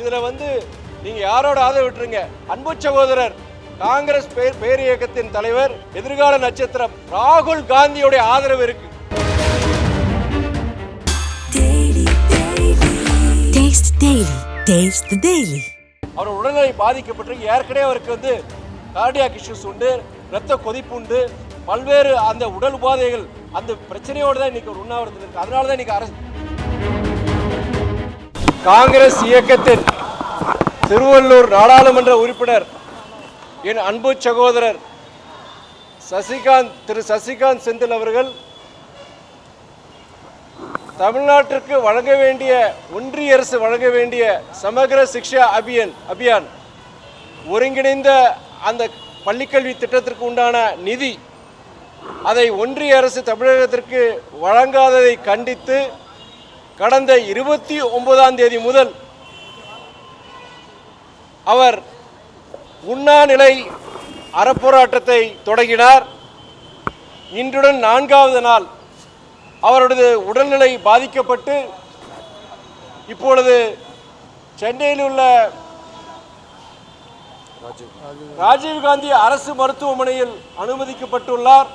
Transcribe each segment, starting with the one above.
இதுல வந்து நீங்க யாரோட ஆதரவு விட்டுருங்க? அன்பு சகோதரர் காங்கிரஸ் பேர் பேர் இயக்கத்தின் தலைவர் எதிர்கால நட்சத்திரம் ராகுல் காந்தியுடைய ஆதரவு இருக்கு. அவர் உடல்நிலை பாதிக்கப்பட்டிருக்கு. ஏற்கனவே அவருக்கு வந்து கார்டியாக் இஷ்யூஸ் உண்டு இரத்த கொதிப்பு உண்டு. பல்வேறு அந்த உடல் உபாதைகள் அந்த பிரச்சனையோடு தான் இன்னைக்கு ஒரு உண்ணாவிரதத்தில் இருக்கு. அதனால தான் இன்னைக்கு அரசு காங்கிரஸ் இயக்கத்தின் திருவள்ளூர் நாடாளுமன்ற உறுப்பினர் என் அன்பு சகோதரர் சசிகாந்த் திரு சசிகாந்த் செந்தில் அவர்கள் தமிழ்நாட்டிற்கு வழங்க வேண்டிய ஒன்றிய அரசு வழங்க வேண்டிய சமகர சிக்ஷா அபியன் அபியான் ஒருங்கிணைந்த அந்த பள்ளிக்கல்வி திட்டத்திற்கு உண்டான நிதி அதை ஒன்றிய அரசு தமிழகத்திற்கு வழங்காததை கண்டித்து கடந்த இருபத்தி ஒன்பதாம் தேதி முதல் அவர் உண்ணாநிலை அறப்போராட்டத்தை தொடங்கினார். இன்றுடன் நான்காவது நாள் அவரது உடல்நிலை பாதிக்கப்பட்டு இப்பொழுது சென்னையில் உள்ள ராஜீவ்காந்தி அரசு மருத்துவமனையில் அனுமதிக்கப்பட்டுள்ளார்.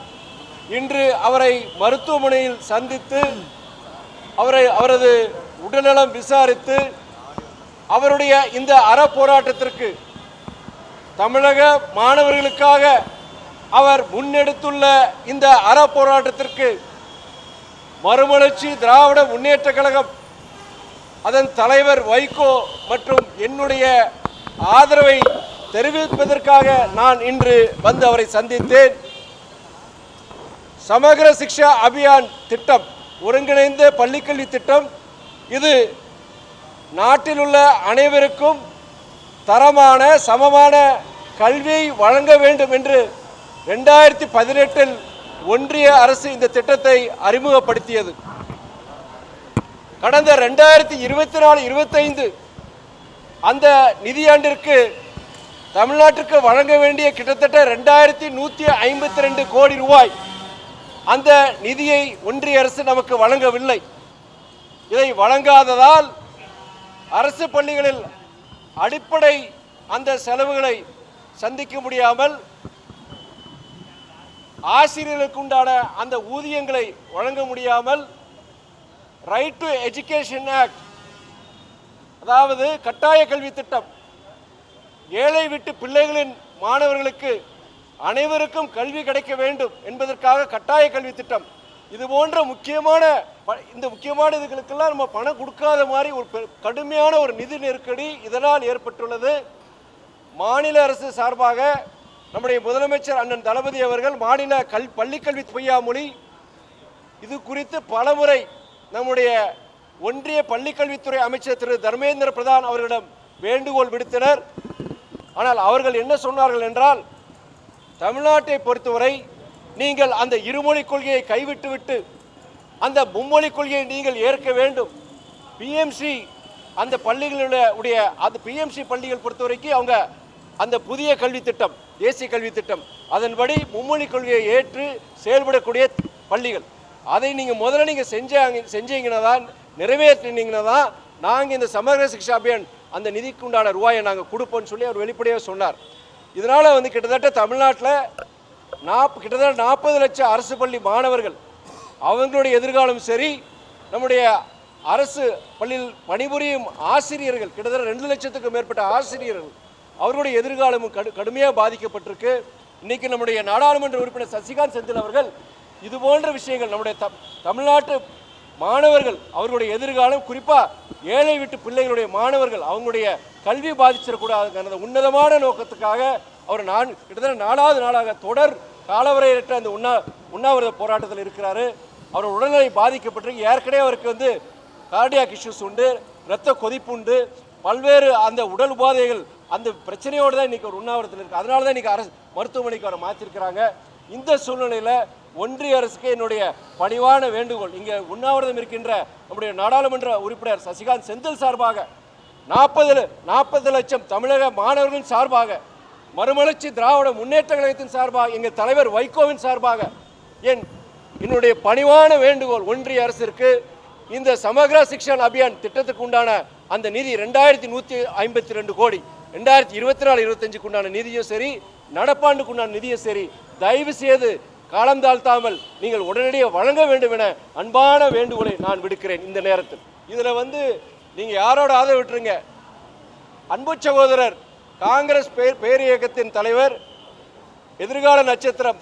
இன்று அவரை மருத்துவமனையில் சந்தித்து அவரை அவரது உடல்நலம் விசாரித்து அவருடைய இந்த அறப்போராட்டத்திற்கு தமிழக மாணவர்களுக்காக அவர் முன்னெடுத்துள்ள இந்த அறப்போராட்டத்திற்கு மறுமலர்ச்சி திராவிட முன்னேற்ற கழகம் அதன் தலைவர் வைகோ மற்றும் என்னுடைய ஆதரவை தெரிவிப்பதற்காக நான் இன்று வந்து அவரை சந்தித்தேன். சமகர சிக்ஷா அபியான் திட்டம் ஒருங்கிணைந்த பள்ளிக்கல்வி திட்டம். இது நாட்டில் உள்ள அனைவருக்கும் தரமான சமமான கல்வியை வழங்க வேண்டும் என்று ரெண்டாயிரத்தி பதினெட்டில் ஒன்றிய அரசு இந்த திட்டத்தை அறிமுகப்படுத்தியது. கடந்த ரெண்டாயிரத்தி இருபத்தி நாலு இருபத்தைந்து அந்த நிதியாண்டிற்கு தமிழ்நாட்டிற்கு வழங்க வேண்டிய கிட்டத்தட்ட ரெண்டாயிரத்தி நூற்றி ஐம்பத்தி ரெண்டு கோடி ரூபாய் அந்த நிதியை ஒன்றிய அரசு நமக்கு வழங்கவில்லை. இதை வழங்காததால் அரசு பள்ளிகளில் அடிப்படை அந்த செலவுகளை சந்திக்க முடியாமல் ஆசிரியர்களுக்கு உண்டான அந்த ஊதியங்களை வழங்க முடியாமல் ரைட் டு எஜுகேஷன் ஆக்ட் அதாவது கட்டாய கல்வி திட்டம் ஏழை விட்டு பிள்ளைகளின் மாணவர்களுக்கு அனைவருக்கும் கல்வி கிடைக்க வேண்டும் என்பதற்காக கட்டாய கல்வி திட்டம். இது போன்ற முக்கியமான ப- இந்த முக்கியமான இதுகளுக்கெல்லாம் நம்ம பணம் கொடுக்காத மாதிரி ஒரு பெ- கடுமையான ஒரு நிதி நெருக்கடி இதனால் ஏற்பட்டுள்ளது. மாநில அரசு சார்பாக நம்முடைய முதலமைச்சர் அண்ணன் தளபதி அவர்கள் மாநில கல் பள்ளிக்கல்வி பொய்யாமொழி இது குறித்து பலமுறை நம்முடைய ஒன்றிய பள்ளிக்கல்வித்துறை அமைச்சர் திரு தர்மேந்திர பிரதான் அவர்களிடம் வேண்டுகோள் விடுத்தனர். ஆனால் அவர்கள் என்ன சொன்னார்கள் என்றால் தமிழ்நாட்டை பொறுத்தவரை நீங்கள் அந்த இருமொழி கொள்கையை கைவிட்டுவிட்டு அந்த மும்மொழி கொள்கையை நீங்கள் ஏற்க வேண்டும். பிஎம்சி அந்த பள்ளிகளுடைய உடைய அந்த பிஎம்சி பள்ளிகள் பொறுத்தவரைக்கும் அவங்க அந்த புதிய கல்வி திட்டம் தேசிய கல்வி திட்டம் அதன்படி மும்மொழி கொள்கையை ஏற்று செயல்படக்கூடிய பள்ளிகள். அதை நீங்கள் முதல்ல நீங்கள் செஞ்சாங்க செஞ்சீங்கன்னா தான் நிறைவேற்றினீங்கன்னா தான் நாங்கள் இந்த சமகர சிக்ஷா அபியான் அந்த நிதிக்குண்டான ரூபாயை நாங்கள் கொடுப்போம்னு சொல்லி அவர் வெளிப்படையாக சொன்னார். இதனால் வந்து கிட்டத்தட்ட தமிழ்நாட்டில் நாப் கிட்டத்தட்ட நாற்பது லட்சம் அரசு பள்ளி மாணவர்கள் அவங்களுடைய எதிர்காலம் சரி நம்முடைய அரசு பள்ளியில் பணிபுரியும் ஆசிரியர்கள் கிட்டத்தட்ட ரெண்டு லட்சத்துக்கும் மேற்பட்ட ஆசிரியர்கள் அவர்களுடைய எதிர்காலமும் கடு கடுமையாக பாதிக்கப்பட்டிருக்கு. இன்றைக்கி நம்முடைய நாடாளுமன்ற உறுப்பினர் சசிகாந்த் செந்தில் அவர்கள் இது போன்ற விஷயங்கள் நம்முடைய தம் தமிழ்நாட்டு மாணவர்கள் அவர்களுடைய எதிர்காலம் குறிப்பாக ஏழை வீட்டு பிள்ளைகளுடைய மாணவர்கள் அவங்களுடைய கல்வி பாதிச்சிடக்கூடாதுங்கிற உன்னதமான நோக்கத்துக்காக அவர் நான் கிட்டத்தட்ட நாலாவது நாளாக தொடர் காலவரையற்ற அந்த உண்ணா உண்ணாவிரத போராட்டத்தில் இருக்கிறாரு. அவர் உடல்நிலை பாதிக்கப்பட்டிருக்கு. ஏற்கனவே அவருக்கு வந்து கார்டியாக் இஷ்யூஸ் உண்டு இரத்த கொதிப்பு உண்டு. பல்வேறு அந்த உடல் உபாதைகள் அந்த பிரச்சனையோடு தான் இன்னைக்கு ஒரு உண்ணாவிரத்தில் இருக்குது அதனால தான் இன்றைக்கி அரசு மருத்துவமனைக்கு அவரை மாற்றிருக்கிறாங்க இந்த சூழ்நிலையில் ஒன்றிய அரசுக்கு என்னுடைய பணிவான வேண்டுகோள் இங்கே உண்ணாவிரதம் இருக்கின்ற நம்முடைய நாடாளுமன்ற உறுப்பினர் சசிகாந்த் செந்தில் சார்பாக நாற்பது நாற்பது லட்சம் தமிழக மாணவர்களின் சார்பாக மறுமலர்ச்சி திராவிட முன்னேற்ற கழகத்தின் சார்பாக எங்கள் தலைவர் வைகோவின் சார்பாக என் என்னுடைய பணிவான வேண்டுகோள் ஒன்றிய அரசிற்கு இந்த சமக்ர சிக்ஷன் அபியான் திட்டத்துக்கு உண்டான அந்த நிதி ரெண்டாயிரத்தி நூற்றி ஐம்பத்தி ரெண்டு கோடி ரெண்டாயிரத்தி இருபத்தி நாலு இருபத்தஞ்சுக்கு உண்டான நிதியும் சரி நடப்பாண்டுக்கு உண்டான நிதியும் சரி தயவு செய்து காலம் தாழ்த்தாமல் நீங்கள் உடனடியாக வழங்க வேண்டும் என அன்பான வேண்டுகோளை நான் விடுக்கிறேன் இந்த நேரத்தில். இதில் வந்து நீங்கள் யாரோட ஆதரவு விட்டுருங்க? அன்பு சகோதரர் காங்கிரஸ் பேர் பேரியக்கத்தின் தலைவர் எதிர்கால நட்சத்திரம்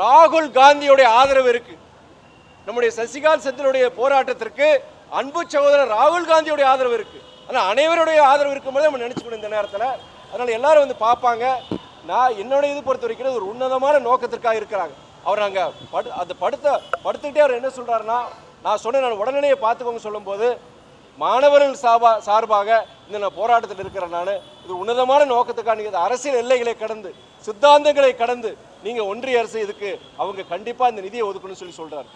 ராகுல் காந்தியுடைய ஆதரவு இருக்கு. நம்முடைய சசிகாந்த் செந்திலுடைய போராட்டத்திற்கு அன்பு சகோதரர் ராகுல் காந்தியுடைய ஆதரவு இருக்கு. ஆனால் அனைவருடைய ஆதரவு இருக்கும்போது நம்ம நினச்சிக்கணும் இந்த நேரத்தில். அதனால் எல்லாரும் வந்து பார்ப்பாங்க. நான் என்னோட இது பொறுத்த வரைக்கும் ஒரு உன்னதமான நோக்கத்திற்காக இருக்கிறாங்க. அவர் அங்கே படு அந்த படுத்த படுத்துக்கிட்டே அவர் என்ன சொல்கிறாருன்னா நான் சொன்னேன் நான் உடனடியே பார்த்துக்கோங்க சொல்லும்போது மாணவர்கள் சார்பா சார்பாக இந்த நான் போராட்டத்தில் இருக்கிறேன் நான். இது உன்னதமான நோக்கத்துக்காக நீங்கள் அரசியல் எல்லைகளை கடந்து சித்தாந்தங்களை கடந்து நீங்கள் ஒன்றிய அரசு இதுக்கு அவங்க கண்டிப்பாக இந்த நிதியை ஒதுக்கணும்னு சொல்லி சொல்கிறார்